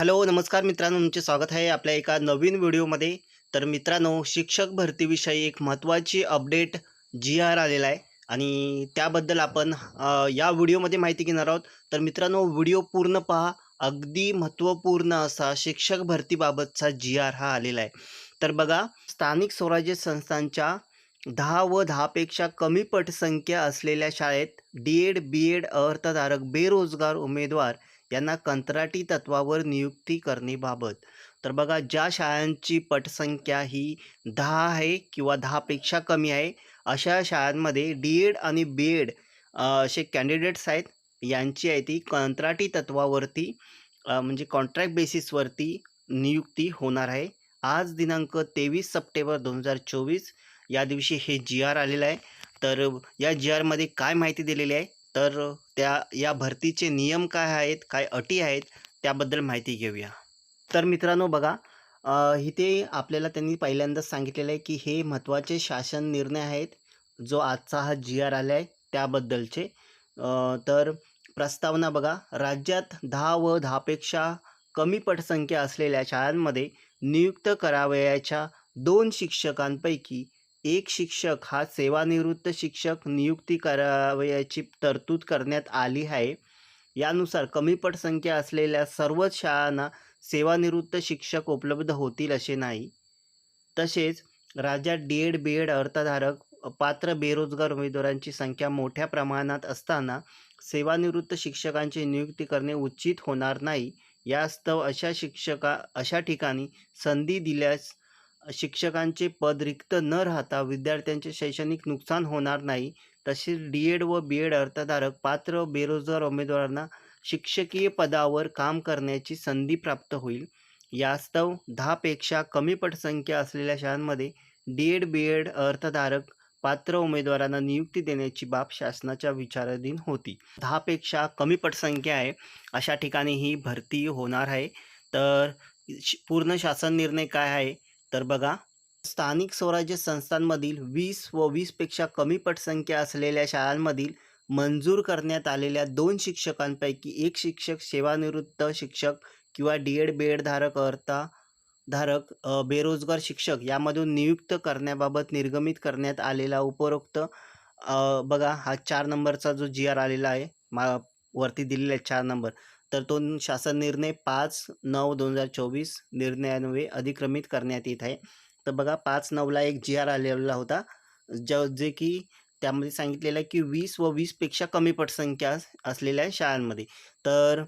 Hello नमस्कार मित्रांनो तुमचे स्वागत आहे आपल्या एका नवीन व्हिडिओमध्ये. तर मित्रांनो शिक्षक भरतीविषयी एक महत्त्वाची अपडेट जी आर आलेला आहे आणि त्याबद्दल आपण या व्हिडिओमध्ये माहिती घेणार आहोत. तर मित्रांनो व्हिडिओ पूर्ण पहा. अगदी महत्त्वपूर्ण असा शिक्षक भरतीबाबतचा जी आर हा आलेला आहे. तर बघा स्थानिक स्वराज्य संस्थांच्या दहा व दहापेक्षा कमी पटसंख्या असलेल्या शाळेत डी एड बी एड अर्थधारक बेरोजगार उमेदवार यांना कंत्राटी तत्वावर नियुक्ती करणेबाबत तर बघा ज्या शाळांची पटसंख्या ही दहा आहे किंवा दहापेक्षा कमी आहे अशा शाळांमध्ये डी एड आणि बी एड असे कॅन्डिडेट्स आहेत. यांची आहे ती कंत्राटी तत्वावरती म्हणजे कॉन्ट्रॅक्ट बेसिसवरती नियुक्ती होणार आहे. आज दिनांक तेवीस सप्टेंबर दोन हजार चोवीस या दिवशी हे जी आर आलेलं आहे. तर या जी आरमध्ये काय माहिती दिलेली आहे? तर त्या या भरतीचे नियम काय आहेत काय अटी आहेत त्याबद्दल माहिती घेऊया. तर मित्रांनो बघा इथे आपल्याला त्यांनी पहिल्यांदाच सांगितलेलं आहे की हे महत्त्वाचे शासन निर्णय आहेत जो आजचा हा जी आर आला आहे त्याबद्दलचे तर प्रस्तावना बघा राज्यात दहा व दहापेक्षा कमी पटसंख्या असलेल्या शाळांमध्ये नियुक्त करावयाच्या दोन शिक्षकांपैकी एक शिक्षक हा सेवानिवृत्त शिक्षक नियुक्ती करावयाची तरतूद करण्यात आली आहे. यानुसार कमी पटसंख्या असलेल्या सर्वच शाळांना सेवानिवृत्त शिक्षक उपलब्ध होतील असे नाही. तसेच राज्यात डी एड बी एड अर्थधारक पात्र बेरोजगार उमेदवारांची संख्या मोठ्या प्रमाणात असताना सेवानिवृत्त शिक्षकांची नियुक्ती करणे उचित होणार नाही. यास्तव अशा शिक्षका अशा ठिकाणी संधी दिल्यास शिक्षकांचे पद रिक्त न राहता विद्यार्थ्यांचे शैक्षणिक नुकसान होणार नाही तसेच डी एड व बी एड अर्थधारक पात्र बेरोजगार उमेदवारांना शिक्षकीय पदावर काम करण्याची संधी प्राप्त होईल. यास्तव दहापेक्षा कमी पटसंख्या असलेल्या शाळांमध्ये डी एड बी एड अर्थधारक पात्र उमेदवारांना नियुक्ती देण्याची बाब शासनाच्या विचाराधीन होती. दहापेक्षा कमी पटसंख्या आहे अशा ठिकाणी ही भरती होणार आहे. तर श- पूर्ण शासन निर्णय काय आहे? तर बघा स्थानिक स्वराज्य संस्थांमधील वीस व वीसपेक्षा कमी पटसंख्या असलेल्या शाळांमधील मंजूर करण्यात आलेल्या दोन शिक्षकांपैकी एक शिक्षक सेवानिवृत्त शिक्षक किंवा डी एड बी एडधारक अर्था धारक बेरोजगार शिक्षक यामधून नियुक्त करण्याबाबत निर्गमित करण्यात आलेला उपरोक्त बघा हा चार नंबरचा जो जी आर आलेला आहे मा वरती दिलेला आहे चार नंबर. तर तो शासन निर्णय पाच नऊ दोन हजार चोवीस निर्णयान्वये अधिक्रमित करण्यात येत आहे. तर बघा पाच नऊला एक जी आर आलेला होता. ज जे की त्यामध्ये सांगितलेलं आहे की वीस व वीसपेक्षा कमी पटसंख्या असलेल्या शाळांमध्ये. तर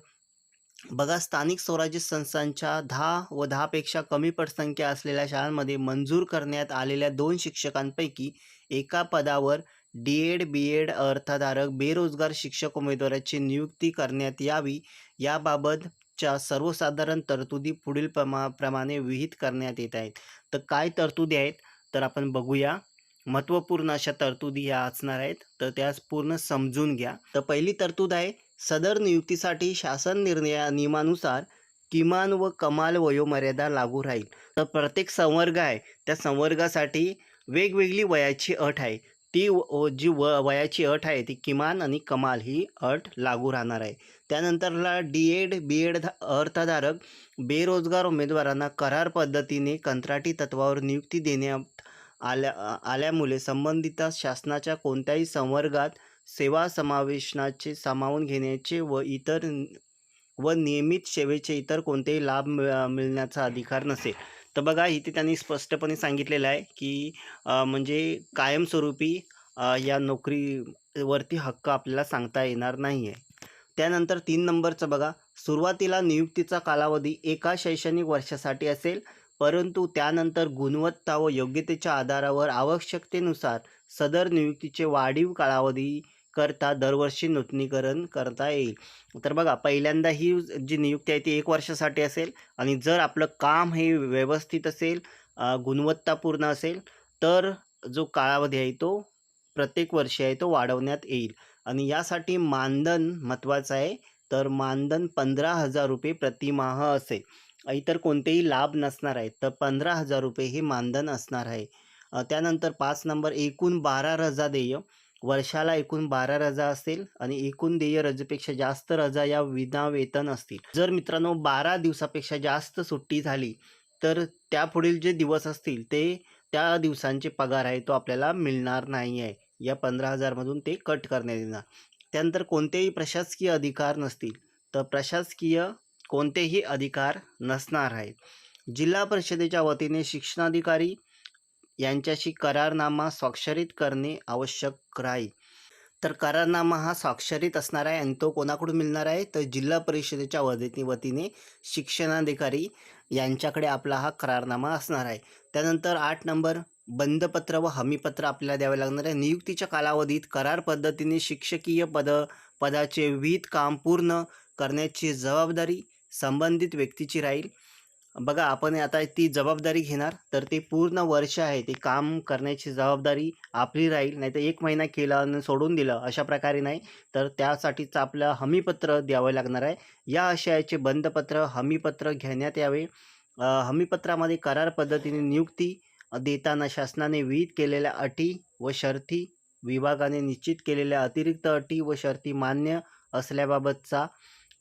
बघा स्थानिक स्वराज्य संस्थांच्या दहा व दहापेक्षा कमी पटसंख्या असलेल्या शाळांमध्ये मंजूर करण्यात आलेल्या दोन शिक्षकांपैकी एका पदावर डी एड बी एड अर्थधारक बेरोजगार शिक्षक उमेदवाराची नियुक्ती करण्यात यावी. याबाबतच्या सर्वसाधारण तरतुदी पुढील प्रमा प्रमाणे विहित करण्यात येत आहेत. तर काय तरतुदी आहेत? तर आपण बघूया. महत्त्वपूर्ण अशा तरतुदी ह्या असणार आहेत. तर त्यास पूर्ण समजून घ्या. तर पहिली तरतूद आहे सदर नियुक्तीसाठी शासन निर्णया नियमानुसार किमान व कमाल वयोमर्यादा लागू राहील. तर प्रत्येक संवर्ग आहे त्या संवर्गासाठी वेगवेगळी वयाची अट आहे. ती व जी व वयाची अट आहे ती किमान आणि कमाल ही अट लागू राहणार आहे. त्यानंतरला डी एड बी एड अर्थधारक बेरोजगार उमेदवारांना करार पद्धतीने कंत्राटी तत्वावर नियुक्ती देण्यात आल्या आल्यामुळे संबंधित शासनाच्या कोणत्याही संवर्गात सेवा समावेशनाचे सामावून घेण्याचे व इतर व नियमित सेवेचे इतर कोणतेही लाभ मिळ- मिळण्याचा अधिकार नसेल. तर बघा इथे त्यांनी स्पष्टपणे सांगितलेलं आहे की म्हणजे कायमस्वरूपी या नोकरीवरती हक्क आपल्याला सांगता येणार नाही आहे त्यानंतर तीन नंबरचं बघा सुरुवातीला नियुक्तीचा कालावधी एका शैक्षणिक वर्षासाठी असेल परंतु त्यानंतर गुणवत्ता व योग्यतेच्या आधारावर आवश्यकतेनुसार सदर नियुक्तीचे वाढीव कालावधी करता दरवर्षी नूतनीकरण करता येईल. तर बघा पहिल्यांदा ही जी नियुक्ती आहे ती एक वर्षासाठी असेल आणि जर आपलं काम हे व्यवस्थित असेल गुणवत्तापूर्ण असेल तर जो कालावधी आहे तो प्रत्येक वर्षी आहे तो वाढवण्यात येईल. आणि यासाठी मानधन महत्त्वाचं आहे. तर मानधन पंधरा हजार रुपये प्रतिमाह असेल. इतर कोणतेही लाभ नसणार आहेत तर पंधरा हजार रुपये हे मानधन असणार आहे. त्यानंतर पाच नंबर एकूण बारा रजा देय. वर्षाला एकूण बारा रजा असेल आणि एकूण देय रजेपेक्षा जास्त रजा या विनावेतन असतील. जर मित्रांनो बारा दिवसापेक्षा जास्त सुट्टी झाली तर त्यापुढील जे दिवस असतील ते त्या दिवसांचे पगार आहे तो आपल्याला मिळणार नाही आहे. या पंधरा हजारमधून ते कट करण्यात येणार. त्यानंतर कोणतेही प्रशासकीय अधिकार नसतील तर प्रशासकीय कोणतेही अधिकार नसणार आहेत. जिल्हा परिषदेच्या वतीने शिक्षणाधिकारी यांच्याशी करारनामा स्वाक्षरित करणे आवश्यक राहील. तर करारनामा हा स्वाक्षरित असणार आहे आणि तो कोणाकडून मिळणार आहे? तर जिल्हा परिषदेच्या वती वतीने शिक्षणाधिकारी यांच्याकडे आपला हा करारनामा असणार आहे. त्यानंतर आठ नंबर बंदपत्र व हमीपत्र आपल्याला द्यावे लागणार आहे. नियुक्तीच्या कालावधीत करार पद्धतीने शिक्षकीय पद पदाचे विविध काम पूर्ण करण्याची जबाबदारी संबंधित व्यक्तीची राहील. बघा आपण आता ती जबाबदारी घेणार तर ते पूर्ण वर्ष आहे ते काम करण्याची जबाबदारी आपली राहील नाही तर एक महिना केला आणि सोडून दिलं अशा प्रकारे नाही. तर त्यासाठीचं आपलं हमीपत्र द्यावं लागणार आहे. या आशयाचे बंधपत्र हमीपत्र घेण्यात यावे. हमीपत्रामध्ये करार पद्धतीने नियुक्ती देताना शासनाने विहित केलेल्या अटी व शर्ती विभागाने निश्चित केलेल्या अतिरिक्त अटी व शर्ती मान्य असल्याबाबतचा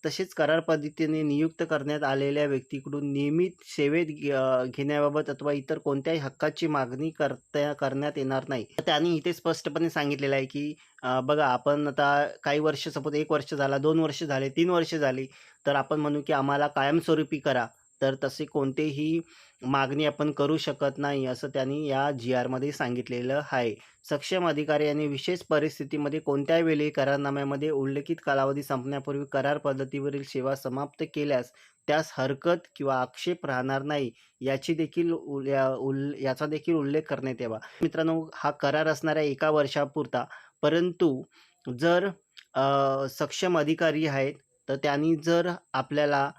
तसेच करार पद्धतीने नियुक्त करण्यात आलेल्या व्यक्तीकडून नियमित सेवेत घेण्याबाबत अथवा इतर कोणत्याही हक्काची मागणी करता करण्यात येणार नाही. तर त्यांनी इथे स्पष्टपणे सांगितलेलं आहे की बघा आपण आता काही वर्ष सपोज एक वर्ष झाला दोन वर्ष झाले तीन वर्ष झाली तर आपण म्हणू की आम्हाला कायमस्वरूपी करा. तर तसे कोणतेही मागणी आपण करू शकत नाही असं त्यांनी या जी आरमध्ये सांगितलेलं आहे. सक्षम अधिकारी यांनी विशेष परिस्थितीमध्ये कोणत्याही वेळी करारनाम्यामध्ये उल्लेखित कालावधी संपण्यापूर्वी करार पद्धतीवरील सेवा समाप्त केल्यास त्यास हरकत किंवा आक्षेप राहणार नाही याची देखील उल- या- उल याचा देखील उल्लेख करण्यात यावा. मित्रांनो हा करार असणाऱ्या एका वर्षापुरता परंतु जर सक्षम अधिकारी आहेत तर त्यांनी जर आपल्याला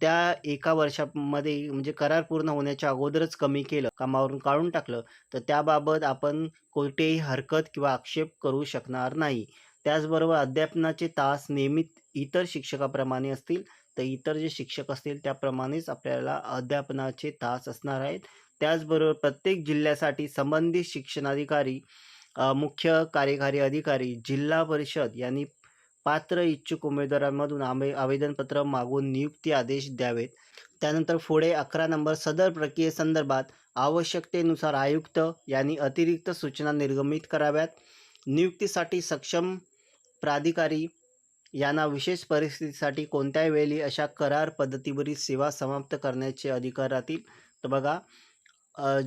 त्या एका वर्षामध्ये म्हणजे करार पूर्ण होण्याच्या अगोदरच कमी केलं कामावरून काढून टाकलं तर त्याबाबत आपण कोणतेही हरकत किंवा आक्षेप करू शकणार नाही. त्याचबरोबर अध्यापनाचे तास नियमित इतर शिक्षकाप्रमाणे असतील तर इतर जे शिक्षक असतील त्याप्रमाणेच आपल्याला अध्यापनाचे तास असणार आहेत. त्याचबरोबर प्रत्येक जिल्ह्यासाठी संबंधित शिक्षणाधिकारी मुख्य कार्यकारी अधिकारी जिल्हा परिषद यांनी पात्र इच्छुक उमेदवारांमधून आमे आवेदनपत्र मागून नियुक्ती आदेश द्यावेत. त्यानंतर पुढे अकरा नंबर सदर प्रक्रियेसंदर्भात आवश्यकतेनुसार आयुक्त यांनी अतिरिक्त सूचना निर्गमित कराव्यात. नियुक्तीसाठी सक्षम प्राधिकारी यांना विशेष परिस्थितीसाठी कोणत्याही वेळी अशा करार पद्धतीवरील सेवा समाप्त करण्याचे अधिकार राहतील? तर बघा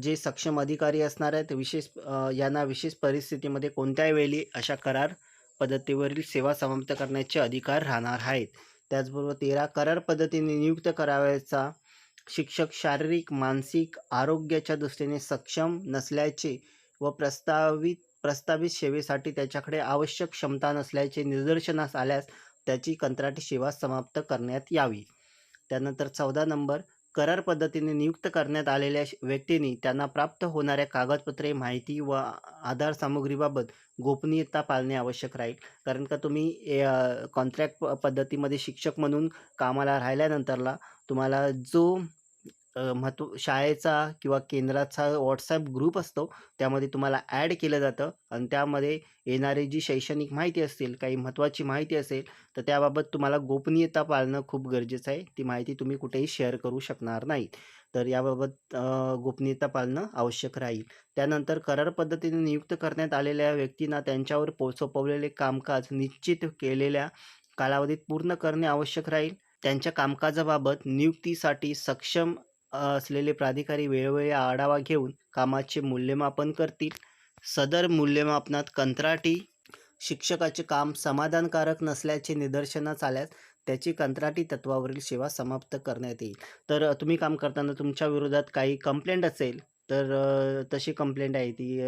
जे सक्षम अधिकारी असणार आहेत विशेष यांना विशेष परिस्थितीमध्ये कोणत्याही वेळी अशा करार पद्धतीवरील सेवा समाप्त करण्याचे अधिकार राहणार आहेत. त्याचबरोबर तेरा करार पद्धतीने नियुक्त करावयाचा शिक्षक शारीरिक मानसिक आरोग्याच्या दृष्टीने सक्षम नसल्याचे व प्रस्तावित प्रस्तावित सेवेसाठी त्याच्याकडे आवश्यक क्षमता नसल्याचे निदर्शनास आल्यास त्याची कंत्राटी सेवा समाप्त करण्यात यावी. त्यानंतर चौदा नंबर करार पद्धतीने नियुक्त करण्यात आलेल्या श- व्यक्तींनी त्यांना प्राप्त होणाऱ्या कागदपत्रे माहिती व आधार सामुग्रीबाबत गोपनीयता पाळणे आवश्यक राहील. कारण का तुम्ही कॉन्ट्रॅक्ट पद्धतीमध्ये शिक्षक म्हणून कामाला राहिल्यानंतरला तुम्हाला जो महत्त्व शाळेचा किंवा केंद्राचा व्हॉट्सॲप ग्रुप असतो त्यामध्ये तुम्हाला ॲड केलं जातं आणि त्यामध्ये येणारी जी शैक्षणिक माहिती असतील काही महत्त्वाची माहिती असेल तर त्याबाबत तुम्हाला गोपनीयता पाळणं खूप गरजेचं आहे. ती माहिती तुम्ही कुठेही शेअर करू शकणार नाही तर याबाबत गोपनीयता पाळणं आवश्यक राहील. त्यानंतर करार पद्धतीने नियुक्त करण्यात आलेल्या व्यक्तींना त्यांच्यावर पो सोपवलेले कामकाज निश्चित केलेल्या कालावधीत पूर्ण करणे आवश्यक राहील. त्यांच्या कामकाजाबाबत नियुक्तीसाठी सक्षम असलेले प्राधिकारी वेळोवेळी आढावा घेऊन कामाचे मूल्यमापन करतील. सदर मूल्यमापनात कंत्राटी शिक्षकाचे काम समाधानकारक नसल्याचे निदर्शनास आल्यास त्याची कंत्राटी तत्वावरील सेवा समाप्त करण्यात येईल. तर तुम्ही काम करताना तुमच्या विरोधात काही कंप्लेंट असेल तर तशी कंप्लेंट आहे ती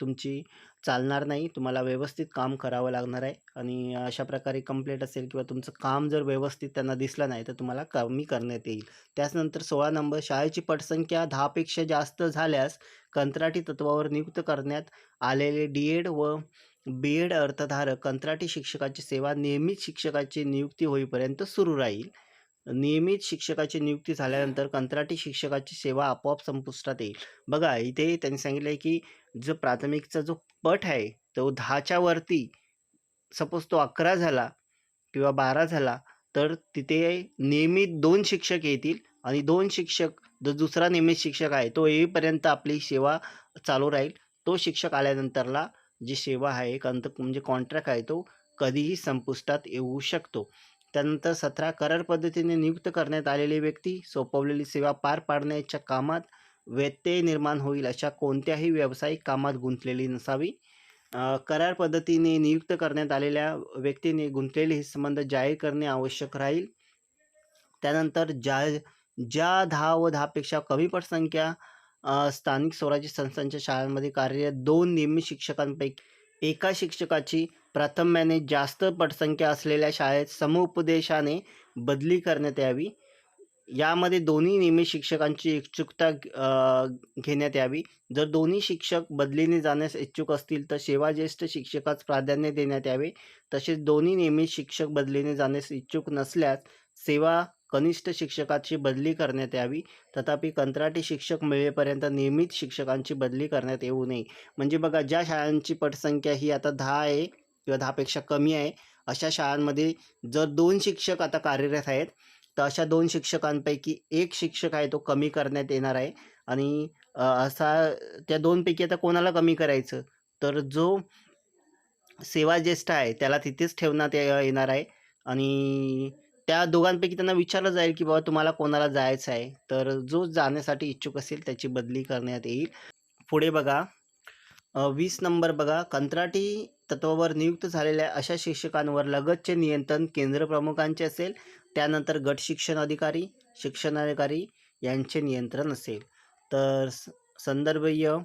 तुमची चालणार नाही. तुम्हाला व्यवस्थित काम करावं लागणार आहे. आणि अशा प्रकारे कंप्लेंट असेल किंवा तुमचं काम जर व्यवस्थित त्यांना दिसलं नाही तर तुम्हाला कमी करण्यात येईल. त्याचनंतर सोळा नंबर शाळेची पटसंख्या दहापेक्षा जास्त झाल्यास कंत्राटी तत्वावर नियुक्त करण्यात आलेले डी एड व बी एड अर्थधारक कंत्राटी शिक्षकाची सेवा नियमित शिक्षकाची नियुक्ती होईपर्यंत सुरू राहील. नियमित शिक्षकाची नियुक्ती झाल्यानंतर कंत्राटी शिक्षकाची सेवा आपोआप संपुष्टात येईल. बघा इथे त्यांनी सांगितलं आहे की जो प्राथमिकचा जो पट आहे तो दहाच्या वरती सपोज तो अकरा झाला किंवा बारा झाला तर तिथे नियमित दोन शिक्षक येतील आणि दोन शिक्षक जो दुसरा नियमित शिक्षक आहे तो येईपर्यंत आपली सेवा चालू राहील. तो शिक्षक आल्यानंतरला जी सेवा आहे कंत म्हणजे कॉन्ट्रॅक्ट आहे तो कधीही संपुष्टात येऊ शकतो. त्यानंतर सतरा करार पद्धतीने नियुक्त करण्यात आलेली व्यक्ती सोपवलेली सेवा पार पाडण्याच्या कामात व्यत्यय निर्माण होईल अशा कोणत्याही व्यावसायिक कामात गुंतलेली नसावी. करार पद्धतीने नियुक्त करण्यात आलेल्या व्यक्तीने गुंतलेले हे संबंध जाहीर करणे आवश्यक राहील. त्यानंतर ज्या ज्या दहा व दहापेक्षा कमी पटसंख्या स्थानिक स्वराज्य संस्थांच्या शाळांमध्ये कार्यरत दोन नियमित शिक्षकांपैकी एका शिक्षकाची प्राथम्याने जास्त पटसंख्या असलेल्या शाळेत समुपदेशाने बदली करण्यात यावी. यामध्ये दोन्ही नियमित शिक्षकांची इच्छुकता घेण्यात यावी. जर दोन्ही शिक्षक बदलीने जाण्यास इच्छुक असतील तर सेवाज्येष्ठ शिक्षकास प्राधान्य देण्यात यावे. तसेच दोन्ही नियमित शिक्षक बदलीने जाण्यास इच्छुक नसल्यास सेवा कनिष्ठ शिक्षकाची बदली करण्यात यावी. तथापि कंत्राटी शिक्षक मिळेपर्यंत नियमित शिक्षकांची बदली करण्यात येऊ नये. म्हणजे बघा ज्या शाळांची पटसंख्या ही आता दहा आहे किंवा दहापेक्षा कमी आहे अशा शाळांमध्ये जर दोन शिक्षक आता कार्यरत आहेत तर अशा दोन शिक्षकांपैकी एक शिक्षक आहे तो कमी करण्यात येणार आहे. आणि असा त्या दोनपैकी आता कोणाला कमी करायचं? तर जो सेवा ज्येष्ठ आहे त्याला तिथेच ठेवण्यात ये- येणार आहे. आणि त्या दोघांपैकी त्यांना विचारलं जाईल की बाबा तुम्हाला कोणाला जायचं आहे? तर जो जाण्यासाठी इच्छुक असेल त्याची बदली करण्यात येईल. पुढे बघा. वीस नंबर बघा. कंत्राटी तत्वावर नियुक्त झालेल्या अशा शिक्षकांवर लगतचे नियंत्रण केंद्र प्रमुखांचे असेल. त्यानंतर गट शिक्षण अधिकारी शिक्षणाधिकारी यांचे नियंत्रण असेल. तर स- संदर्भीय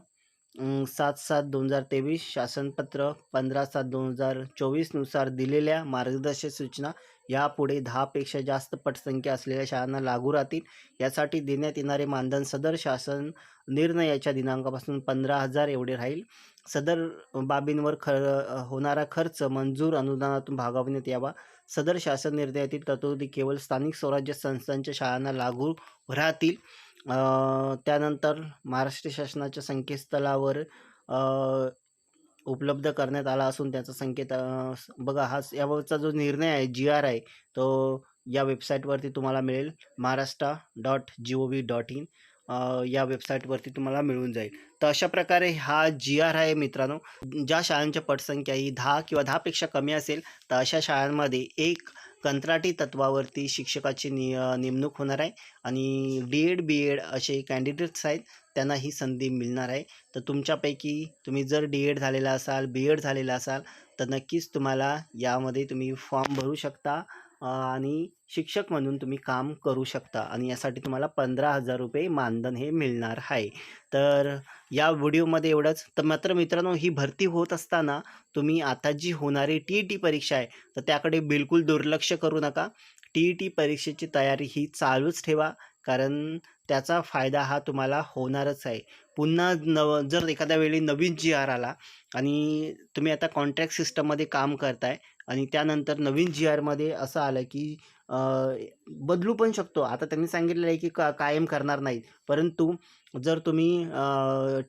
सात सात दोन हजार तेवीस शासनपत्र पंधरा सात दोन हजार चोवीसनुसार दिलेल्या मार्गदर्शक सूचना यापुढे दहापेक्षा जास्त पटसंख्या असलेल्या शाळांना लागू राहतील. यासाठी देण्यात येणारे मानधन सदर शासन निर्णयाच्या दिनांकापासून पंधरा हजार एवढे राहील. सदर बाबींवर ख होणारा खर्च मंजूर अनुदानातून भागवण्यात यावा. सदर शासन निर्णयातील तरतुदी केवळ स्थानिक स्वराज्य संस्थांच्या शाळांना लागू राहतील. त्यानंतर महाराष्ट्र शासनाच्या संकेतस्थळावर उपलब्ध करण्यात आला असून त्याचा संकेत बघा हा याबाबतचा जो निर्णय आहे जी आर आहे तो या वेबसाईटवरती तुम्हाला मिळेल. Maharashtra dot G O V dot in या वेबसाईटवरती तुम्हाला मिळून जाईल. तर अशा प्रकारे हा जी आर आहे मित्रांनो ज्या शाळांच्या पटसंख्या ही दहा किंवा दहापेक्षा कमी असेल तर अशा शाळांमध्ये एक कंत्राटी तत्वावरती शिक्षकाची नि नेमणूक होणार आहे आणि डी एड बी एड असे कॅन्डिडेट्स आहेत त्यांना ही संधी मिळणार आहे. तर तुमच्यापैकी तुम्ही जर डी एड झालेला असाल बी एड झालेला असाल तर नक्कीच तुम्हाला यामध्ये तुम्ही फॉर्म भरू शकता. आणि शिक्षक म्हणून तुम्ही काम करू शकता आणि यासाठी तुम्हाला पंधरा हजार रुपये मानधन हे मिळणार आहे. तर या व्हिडिओमध्ये एवढंच. तर मात्र मित्रांनो ही भरती होत असताना तुम्ही आता जी होणारी टी ई टी परीक्षा आहे तर त्याकडे बिलकुल दुर्लक्ष करू नका. टी ई टी परीक्षेची तयारी ही चालूच ठेवा कारण त्याचा फायदा हा तुम्हाला होणारच आहे. पुन्हा नव जर एखाद्या वेळी नवीन जी आर आला आणि तुम्ही आता कॉन्ट्रॅक्ट सिस्टममध्ये काम करताय आणि त्यानंतर नवीन जी आरमध्ये असं आलं की बदलू पण शकतो. आता त्यांनी सांगितलेलं आहे की का कायम करणार नाहीत. परंतु जर तुम्ही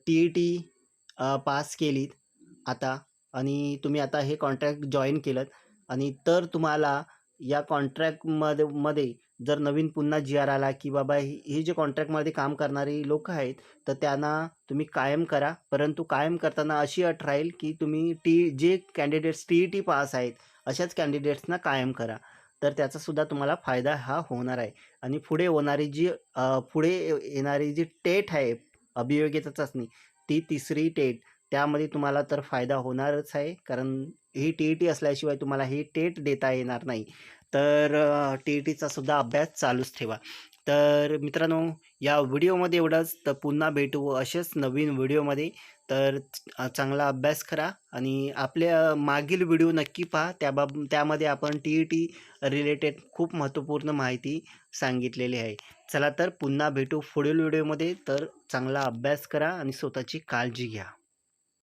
टी ई टी पास केलीत आता आणि तुम्ही आता हे कॉन्ट्रॅक्ट जॉईन केलं आणि तर तुम्हाला या कॉन्ट्रॅक्टमध्ये मध्ये जर नवीन पुन्हा जी आर आला की बाबा हे जे कॉन्ट्रॅक्टमध्ये काम करणारी लोक आहेत तर त्यांना तुम्ही कायम करा. परंतु कायम करताना अशी अट राहील की तुम्ही टी जे candidates T E T pass आहेत अशाच कॅन्डिडेट्सना कायम करा. तर त्याचासुद्धा तुम्हाला फायदा हा होणार आहे. आणि पुढे होणारी जी पुढे येणारी जी टेट आहे अभियोग्यता चाचणी ती तिसरी टेट त्यामध्ये तुम्हाला तर फायदा होणारच आहे. कारण ही टी ई टी असल्याशिवाय तुम्हाला ही टेट देता येणार नाही. तर टी ई टीचा सुद्धा अभ्यास चालूच ठेवा. तर मित्रांनो या व्हिडिओमध्ये एवढंच. तर पुन्हा भेटू असेच नवीन व्हिडिओमध्ये. तर चांगला अभ्यास करा आणि आपल्या मागील व्हिडिओ नक्की पहा. त्याबाब त्यामध्ये आपण टी ई टी रिलेटेड खूप महत्त्वपूर्ण माहिती सांगितलेली आहे. चला तर पुन्हा भेटू पुढील व्हिडिओमध्ये. तर चांगला अभ्यास करा आणि स्वतःची काळजी घ्या.